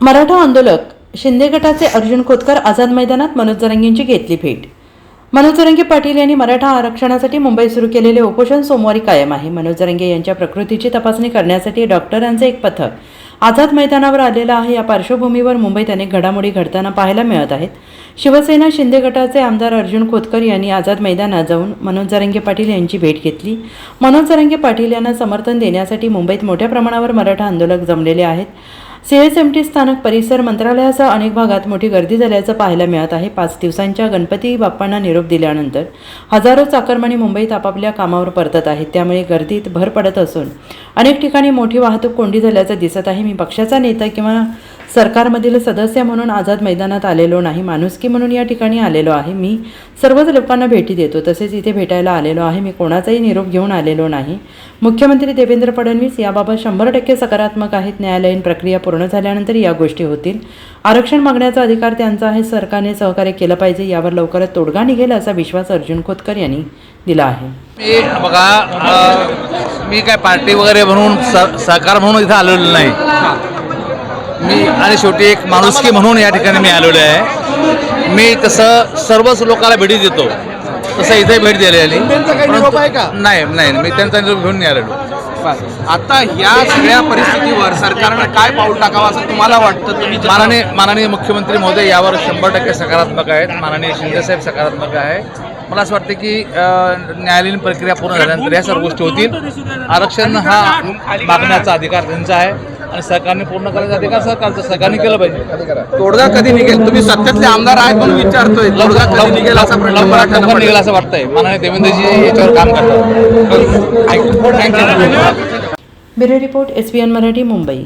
मराठा आंदोलक शिंदे गटाचे अर्जुन खोतकर आझाद मैदानात मनोज जरंगींची घेतली भेट. मनोज जरंगे पाटील यांनी मराठा आरक्षणासाठी मुंबईत सुरू केलेले उपोषण सोमवारी कायम आहे. मनोज जरंगे यांच्या प्रकृतीची तपासणी करण्यासाठी डॉक्टरांचे एक पथक आझाद मैदानावर आलेलं आहे. या पार्श्वभूमीवर मुंबईत अनेक घडामोडी घडताना पाहायला मिळत आहेत. शिवसेना शिंदे गटाचे आमदार अर्जुन खोतकर यांनी आझाद मैदानात जाऊन मनोज जरंगे पाटील यांची भेट घेतली. मनोज जरंगे पाटील यांना समर्थन देण्यासाठी मुंबईत मोठ्या प्रमाणावर मराठा आंदोलक जमलेले आहेत. सीएसएमटी स्थानक परिसर मंत्रालयासह अनेक भागात मोठी गर्दी झाल्याचं पाहायला मिळत आहे. पाच दिवसांच्या गणपती बाप्पांना निरोप दिल्यानंतर हजारो चाकरमानी मुंबईत आपापल्या कामावर परतत आहेत. त्यामुळे गर्दीत भर पडत असून अनेक ठिकाणी मोठी वाहतूक कोंडी झाल्याचं दिसत आहे. मी पक्षाचा नेता किंवा सरकारमधील सदस्य म्हणून आझाद मैदानात आलेलो नाही माणुसकी म्हणून या ठिकाणी आलेलो आहे. मी सर्वच लोकांना भेटी देतो तसेच इथे भेटायला आलेलो आहे. मी कोणाचाही निरोप घेऊन आलेलो नाही. मुख्यमंत्री देवेंद्र फडणवीस याबाबत शंभर टक्के सकारात्मक आहेत. न्यायालयीन प्रक्रिया पूर्ण झाल्यानंतर या गोष्टी होतील. आरक्षण मागण्याचा अधिकार त्यांचा आहे. सरकारने सहकार्य केलं पाहिजे यावर लवकरच तोडगा निघेल असा विश्वास अर्जुन खोतकर यांनी दिला आहे. मी बघा मी काय पार्टी वगैरे म्हणून सहकार म्हणून इथं आलेलो नाही. मी आणि शेवटी एक माणुसकी म्हणून या ठिकाणी मी आलेलो आहे. मी तसं सर्वच लोकांना भेटी देतो. तसं इथे भेट दिलेली नाही नाही मी त्यांचा निरोप घेऊन नाही आलेलो. आता या सगळ्या परिस्थितीवर सरकारनं काय पाऊल टाकावं असं तुम्हाला वाटतं? तुम्ही जे- माननीय माननीय मुख्यमंत्री महोदय यावर शंभर टक्के सकारात्मक आहेत. माननीय शिंदेसाहेब सकारात्मक आहे. मला असं वाटतं की न्यायालयीन प्रक्रिया पूर्ण झाल्यानंतर या सर्व गोष्टी होतील. आरक्षण हा मागण्याचा अधिकार त्यांचा आहे. आणि सरकारने पूर्ण करायचा अधिकार सरकारचा? सरकारने केलं पाहिजे. तोडगा कधी निघेल? तुम्ही सत्यातले आमदार आहेत म्हणून विचारतोय. तोडगा कधी निघेल असा लवकर. निघेल असं वाटतंय. माननीय देवेंद्रजी याच्यावर काम करतात. Bureau report S Marathi Mumbai.